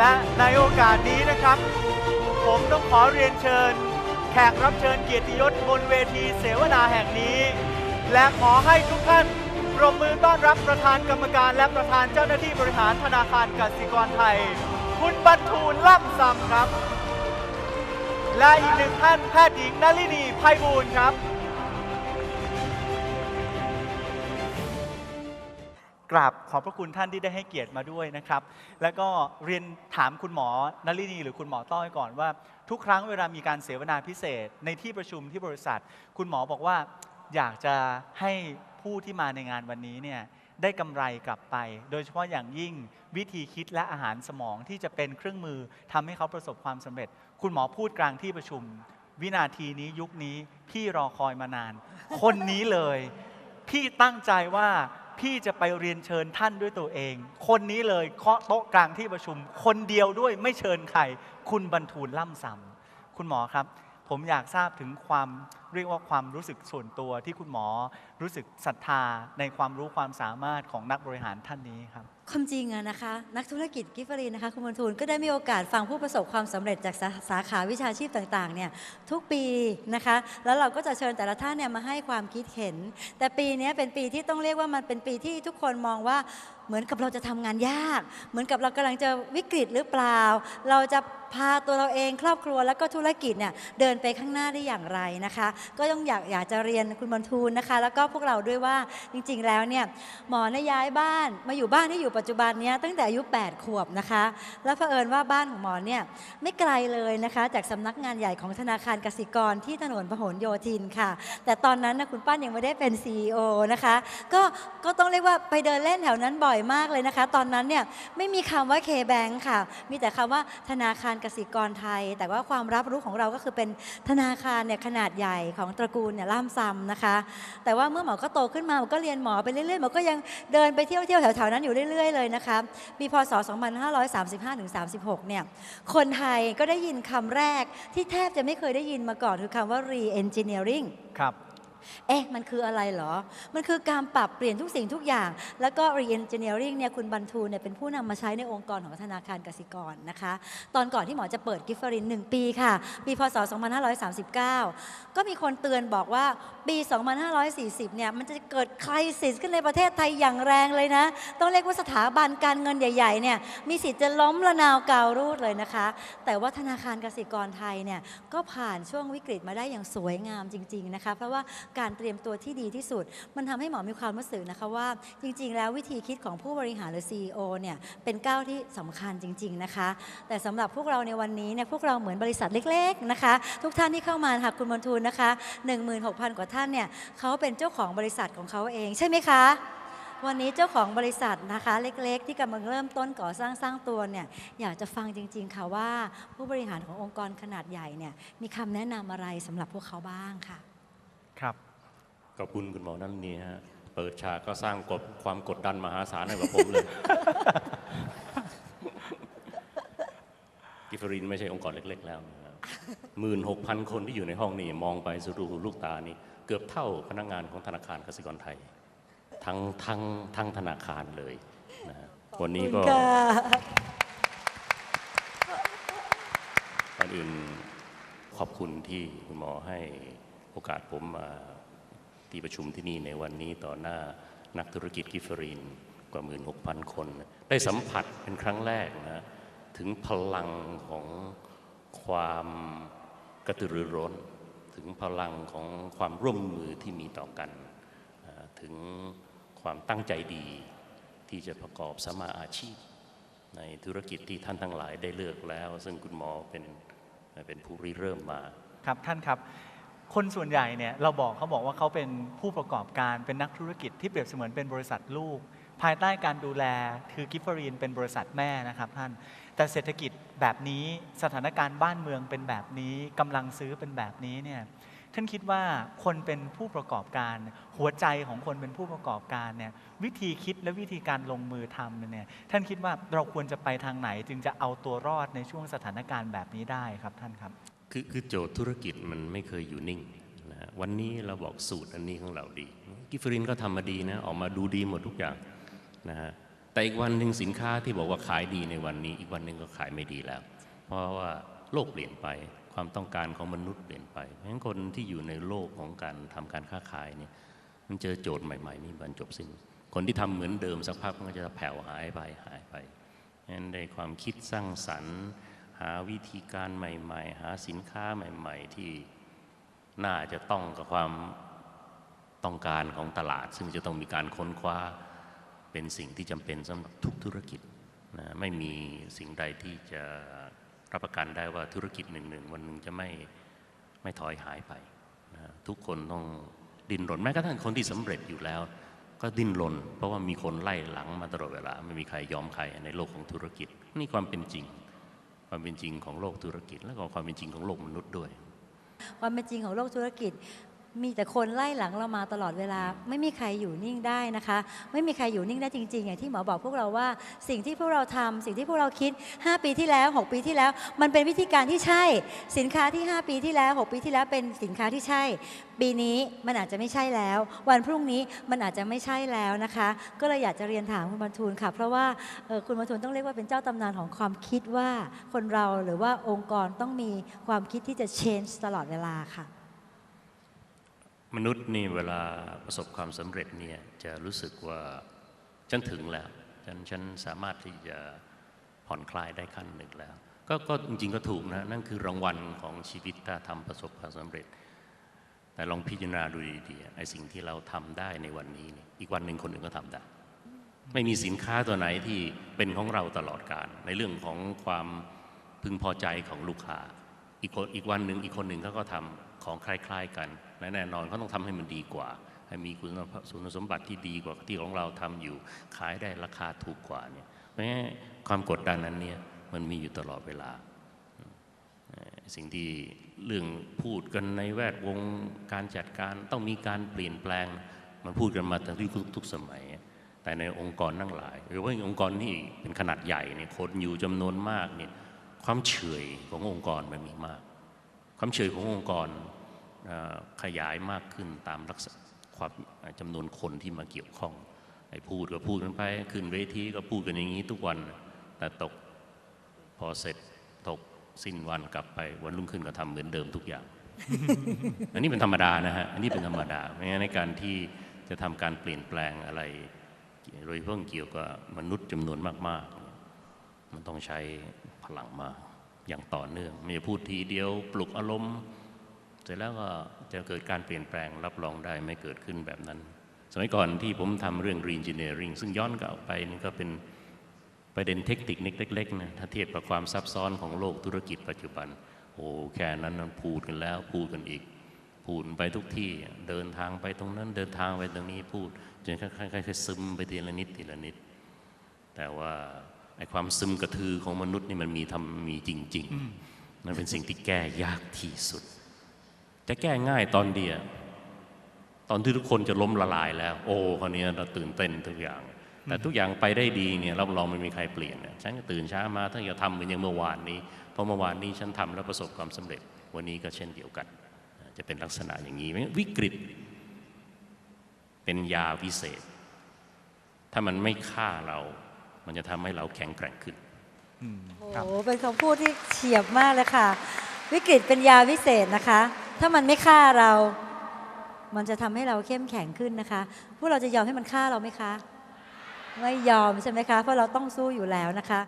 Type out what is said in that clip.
และในโอกาสนี้นะครับ ผมต้องขอเรียนเชิญ แขกรับเชิญเกียรติยศบนเวทีเสวนาแห่งนี้ และขอให้ทุกท่านปรบมือต้อนรับประธานกรรมการและประธานเจ้าหน้าที่บริหารธนาคารกสิกรไทย คุณบรรทูลล่ำซำครับ และอีกหนึ่งท่านแพทย์หญิงนลินีไพบูลย์ครับ กราบขอบพระคุณท่านที่ได้ให้เกียรติมาด้วยนะครับ แล้วก็เรียนถามคุณหมอนลินีหรือคุณหมอต้อยก่อนว่า ทุกครั้งเวลามีการเสวนาพิเศษ ในที่ประชุมที่บริษัท คุณหมอบอกว่าอยากจะให้ผู้ที่มาในงานวันนี้เนี่ยได้กำไรกลับไป โดยเฉพาะอย่างยิ่งวิธีคิดและอาหารสมองที่จะเป็นเครื่องมือทำให้เขาประสบความสำเร็จ คุณหมอพูดกลางที่ประชุม วินาทีนี้ยุคนี้พี่รอคอยมานาน คนนี้เลย พี่ตั้งใจว่า พี่จะไปเรียนเชิญท่านด้วยตัวเอง คนนี้เลยเคาะโต๊ะกลางที่ประชุม คนเดียวด้วยไม่เชิญใคร คุณบรรทูลล่ำซำคุณหมอครับ ผมอยากทราบถึงความ เรียกว่าความรู้สึกส่วนตัวที่คุณหมอรู้สึกศรัทธาในความรู้ความสามารถของนักบริหารท่านนี้ครับความจริงอะนะคะนักธุรกิจกิฟฟรีนะคะคุณบรรทูลก็ได้มีโอกาสฟังผู้ประสบความสำเร็จจากสาสาขาวิชาชีพต่างๆเนี่ยทุกปีนะคะแล้วเราก็จะเชิญแต่ละท่านเนี่ยมาให้ความคิดเห็น แต่ปีนี้เป็นปีที่ต้องเรียกว่ามันเป็นปีที่ทุกคนมองว่าเหมือนกับเราจะทำงานยาก เหมือนกับเรากำลังจะวิกฤตหรือเปล่า เราจะพาตัวเราเองครอบครัวแล้วก็ธุรกิจเนี่ยเดินไปข้างหน้าได้อย่างไรนะคะก็ต้องอยากอยากจะเรียนคุณบรรทูลนะคะ แล้วก็พวกเราด้วยว่าจริง ๆ แล้วเนี่ยหมอนย้ายบ้านมาอยู่บ้านที่อยู่ปัจจุบันเนี้ยตั้งแต่อายุ 8 ขวบนะคะ แล้วเผอิญว่าบ้านของหมอเนี่ยไม่ไกลเลยนะคะ จากสำนักงานใหญ่ของธนาคารกสิกรที่ถนนพหลโยธินค่ะ แต่ตอนนั้นนะคุณป้านยังไม่ได้เป็น CEO นะคะก็ก็ต้องเรียกว่าไปเดินเล่นแถวนั้นบ่อยมากเลยนะคะ ตอนนั้นเนี่ยไม่มีคำว่า K-Bank ค่ะ มีแต่คำว่าธนาคารกสิกรไทย แต่ว่าความรับรู้ของเราก็คือเป็นธนาคารเนี่ยขนาดใหญ่ของตระกูลเนี่ยล่ามซ้ำนะคะ แต่ว่าเมื่อหมอก็โตขึ้นมาหมอก็เรียนหมอไปเรื่อยๆหมอก็ยังเดินไปเที่ยวเที่ยวแถวๆนั้นอยู่เรื่อยๆเลยนะคะปีพศ 2535-36 เนี่ยคนไทยก็ได้ยินคำแรกที่แทบจะไม่เคยได้ยินมาก่อนคือคำว่า re-engineering ครับ เอ๊ะ มันคืออะไรเหรอ มันคือการปรับเปลี่ยนทุกสิ่งทุกอย่าง แล้วก็ re-engineering เนี่ยคุณบรรทูลเนี่ยเป็นผู้นำมาใช้ในองค์กรของธนาคารกสิกรนะคะ ตอนก่อนที่หมอจะเปิดกิฟฟริน 1 ปีค่ะ ปีพศ 2539 ก็มีคนเตือนบอกว่าปี 2540 เนี่ย มันจะเกิดคริสิสขึ้นในประเทศไทยอย่างแรงเลยนะ ต้องเรียกว่าสถาบันการเงินใหญ่ๆเนี่ยมีสิทธิ์จะล้มระนาวกาวรูดเลยนะคะ แต่ว่าธนาคารกสิกรไทยเนี่ยก็ผ่านช่วงวิกฤตมาได้อย่างสวยงามจริงๆนะคะเพราะว่าการเตรียมตัวที่ดีที่สุด มันทำให้หมอมีความรู้สึกนะคะว่า จริง ๆ แล้ววิธีคิดของผู้บริหารหรือ CEO เนี่ยเป็นก้าวที่สำคัญจริง ๆ นะคะ แต่สำหรับพวกเราในวันนี้เนี่ยพวกเราเหมือนบริษัทเล็ก ๆ นะคะ ทุกท่านที่เข้ามาค่ะคุณบรรทูลนะคะ16,000 กว่าท่านเนี่ยเขาเป็นเจ้าของบริษัทของเขาเองใช่ไหมคะวันนี้เจ้าของบริษัทนะคะเล็กๆ ที่กำลังเริ่มต้นก่อสร้างสร้างตัวเนี่ยอยากจะฟังจริง ๆ ค่ะว่าผู้บริหารขององค์กรขนาดใหญ่เนี่ยมีคำแนะนำอะไรสำหรับพวกเขาบ้างค่ะ ครับขอบคุณคุณหมอนั่นนี่ฮะเปิดฉากก็สร้างกดความกดดันมหาศาลให้กับผมเลย กิฟเฟอรินไม่ใช่องค์กรเล็ก ๆ แล้วหมื่นหกพันคนที่อยู่ในห้องนี้มองไปสุดรูลูกตานี่ เกือบเท่าพนักงานของธนาคารกสิกรไทย ทั้งทั้งทั้งธนาคารเลยนะฮะวันนี้ก็ก่อนอื่นขอบคุณที่คุณหมอให้ โอกาสผมมาที่ประชุมที่นี่ในวันนี้ต่อหน้านักธุรกิจกิฟฟอรีนกว่า 16,000 คน ได้สัมผัสเป็นครั้งแรกนะถึงพลังของความกระตือรือร้น ถึงพลังของความร่วมมือที่มีต่อกัน ถึงความตั้งใจดีที่จะประกอบสมมาอาชีพ ในธุรกิจที่ท่านทั้งหลายได้เลือกแล้ว ซึ่งคุณหมอเป็นเป็นผู้ริเริ่มมา ครับท่านครับ คนส่วนใหญ่เนี่ยเราบอกเขาบอกว่าเขาเป็นผู้ประกอบการเป็นนักธุรกิจที่เปรียบเสมือนเป็นบริษัทลูก ภายใต้การดูแลคือกิฟเฟอรีนเป็นบริษัทแม่นะครับท่าน แต่เศรษฐกิจแบบนี้สถานการณ์บ้านเมืองเป็นแบบนี้กำลังซื้อเป็นแบบนี้เนี่ยท่านคิดว่าคนเป็นผู้ประกอบการ หัวใจของคนเป็นผู้ประกอบการเนี่ยวิธีคิดและวิธีการลงมือทำเนี่ยท่านคิดว่าเราควรจะไปทางไหนจึงจะเอาตัวรอดในช่วงสถานการณ์แบบนี้ได้ครับท่านครับ คือคือโจทย์ธุรกิจมันไม่เคยอยู่นิ่งนะฮะวันนี้เราบอกสูตรอันนี้ของเราดี กิฟฟอรินก็ทำมาดีนะออกมาดูดีหมดทุกอย่างนะฮะแต่อีกวันหนึ่งสินค้าที่บอกว่าขายดีในวันนี้ อีกวันหนึ่งก็ขายไม่ดีแล้ว เพราะว่าโลกเปลี่ยนไปความต้องการของมนุษย์เปลี่ยนไปเพราะฉะนั้นคนที่อยู่ในโลกของการทำการค้าขายเนี่ยมันเจอโจทย์ใหม่ๆนี่มันจบสิ้น คนที่ทำเหมือนเดิมสักพักมันก็จะแผ่วหายไปหายไปฉะนั้นในความคิดสร้างสรรค์ หาวิธีการใหม่ ๆ หาสินค้าใหม่ ๆ ที่น่าจะต้องกับความต้องการของตลาด ซึ่งจะต้องมีการค้นคว้าเป็นสิ่งที่จำเป็นสำหรับทุกธุรกิจนะไม่มีสิ่งใดที่จะรับประกันได้ว่าธุรกิจหนึ่งๆวันหนึ่งจะไม่ไม่ถอยหายไปนะทุกคนต้องดิ้นรนแม้กระทั่งคนที่สำเร็จอยู่แล้ว ก็ดิ้นรนเพราะว่ามีคนไล่หลังมาตลอดเวลาไม่มีใครยอมใครในโลกของธุรกิจนี่ความเป็นจริง ความเป็นจริงของโลกธุรกิจ และก็ความเป็นจริงของโลกมนุษย์ด้วย ความเป็นจริงของโลกธุรกิจ มีแต่คนไล่หลังเรามาตลอดเวลา ไม่มีใครอยู่นิ่งได้นะคะ ไม่มีใครอยู่นิ่งได้จริงๆอย่างที่หมอบอกพวกเราว่า สิ่งที่พวกเราทำสิ่งที่พวกเราคิด 5 ปีที่แล้ว 6 ปีที่แล้ว มันเป็นวิธีการที่ใช่ สินค้าที่ 5 ปีที่แล้ว 6 ปีที่แล้วเป็นสินค้าที่ใช่ ปีนี้มันอาจจะไม่ใช่แล้ว วันพรุ่งนี้มันอาจจะไม่ใช่แล้วนะคะ ก็เลยอยากจะเรียนถามคุณบรรทูลค่ะ เพราะว่าออคุณบรรทูลต้องเรียกว่าเป็นเจ้าตำนานของความคิดว่าคนเราหรือว่าองค์กรต้องมีความคิดที่จะ change ตลอดเวลาค่ะ มนุษย์นี่เวลาประสบความสำเร็จเนี่ยจะรู้สึกว่าฉันถึงแล้วฉันฉันสามารถที่จะผ่อนคลายได้ขั้นหนึ่งแล้วก็ก็จริงๆก็ถูกนะนั่นคือรางวัลของชีวิตถ้าทำประสบความสำเร็จ แต่ลองพิจารณาดูดีๆไอ้สิ่งที่เราทำได้ในวันนี้นี่อีกวันหนึ่งคนอื่นก็ทำได้ ไม่มีสินค้าตัวไหนที่เป็นของเราตลอดการในเรื่องของความพึงพอใจของลูกค้า อีกคนอีกวันหนึ่งอีกคนหนึ่งเขาก็ทำของคล้าย ๆ กันและแน่นอนเขาต้องทำให้มันดีกว่า ให้มีคุณสมบัติที่ดีกว่าที่ของเราทำอยู่ ขายได้ราคาถูกกว่าเนี่ยเพราะงั้นความกดดันนั้นเนี่ยมันมีอยู่ตลอดเวลา สิ่งที่เรื่องพูดกันในแวดวงการจัดการต้องมีการเปลี่ยนแปลงมันพูดกันมาตั้งที่ทุกสมัย แต่ในองค์กรนั่งหลายหรือว่าองค์กรที่เป็นขนาดใหญ่เนี่ยคนอยู่จำนวนมากเนี่ย ความเฉยขององค์กรมันมีมาก ความเฉยขององค์กรขยายมากขึ้นตามลักษณะความจำนวนคนที่มาเกี่ยวข้องไอ้พูดก็พูดกันไปขึ้นเวทีก็พูดกันอย่างนี้ทุกวันแต่ตกพอเสร็จตกสิ้นวันกลับไปวันรุ่งขึ้นก็ทำเหมือนเดิมทุกอย่าง อันนี้เป็นธรรมดานะฮะอันนี้เป็นธรรมดาเพราะงั้นในการที่จะทำการเปลี่ยนแปลงอะไรโดยเฉพาะเกี่ยวกับมนุษย์จำนวนมาก ๆ มันต้องใช้ พลังมาอย่างต่อเนื่องไม่พูดทีเดียวปลุกอารมณ์เสร็จแล้วก็จะเกิดการเปลี่ยนแปลงรับรองได้ไม่เกิดขึ้นแบบนั้น สมัยก่อนที่ผมทำเรื่อง Reengineering ซึ่งย้อนกลับไปนี่ก็เป็นประเด็นเทคนิคเล็กๆนะถ้าเทียบกับความซับซ้อนของโลกธุรกิจปัจจุบัน โอ้แค่นั้นนะพูดกันแล้วพูดกันอีก พูดไปทุกที่เดินทางไปตรงนั้นเดินทางไปตรงนี้พูดจนค่อยๆซึมไปทีละนิดทีละนิด แต่ว่า ไอ้ความซึมกระทือของมนุษย์นี่มันมีทำมีจริง ๆ มันเป็นสิ่งที่แก้ยากที่สุด จะแก้ง่ายตอนเดียวตอนที่ทุกคนจะล้มละลายแล้ว โอ้คราวนี้เราตื่นเต้นทุกอย่าง แต่ทุกอย่างไปได้ดีเนี่ยรับรองไม่มีใครเปลี่ยนเนี่ยฉันก็ตื่นเช้ามาถ้าจะทำเหมือนอย่างเมื่อวานนี้เพราะเมื่อวานนี้ฉันทำแล้วประสบความสำเร็จ วันนี้ก็เช่นเดียวกัน จะเป็นลักษณะอย่างนี้วิกฤต เป็นยาวิเศษ ถ้ามันไม่ฆ่าเรา มันจะทำให้เราแข็งแกร่งขึ้น โอ้โหเป็นคำพูดที่เฉียบมากเลยค่ะ วิกฤตเป็นยาวิเศษนะคะ ถ้ามันไม่ฆ่าเรา มันจะทำให้เราเข้มแข็งขึ้นนะคะ พวกเราจะยอมให้มันฆ่าเราไหมคะ ไม่ยอมใช่ไหมคะ เพราะเราต้องสู้อยู่แล้วนะคะ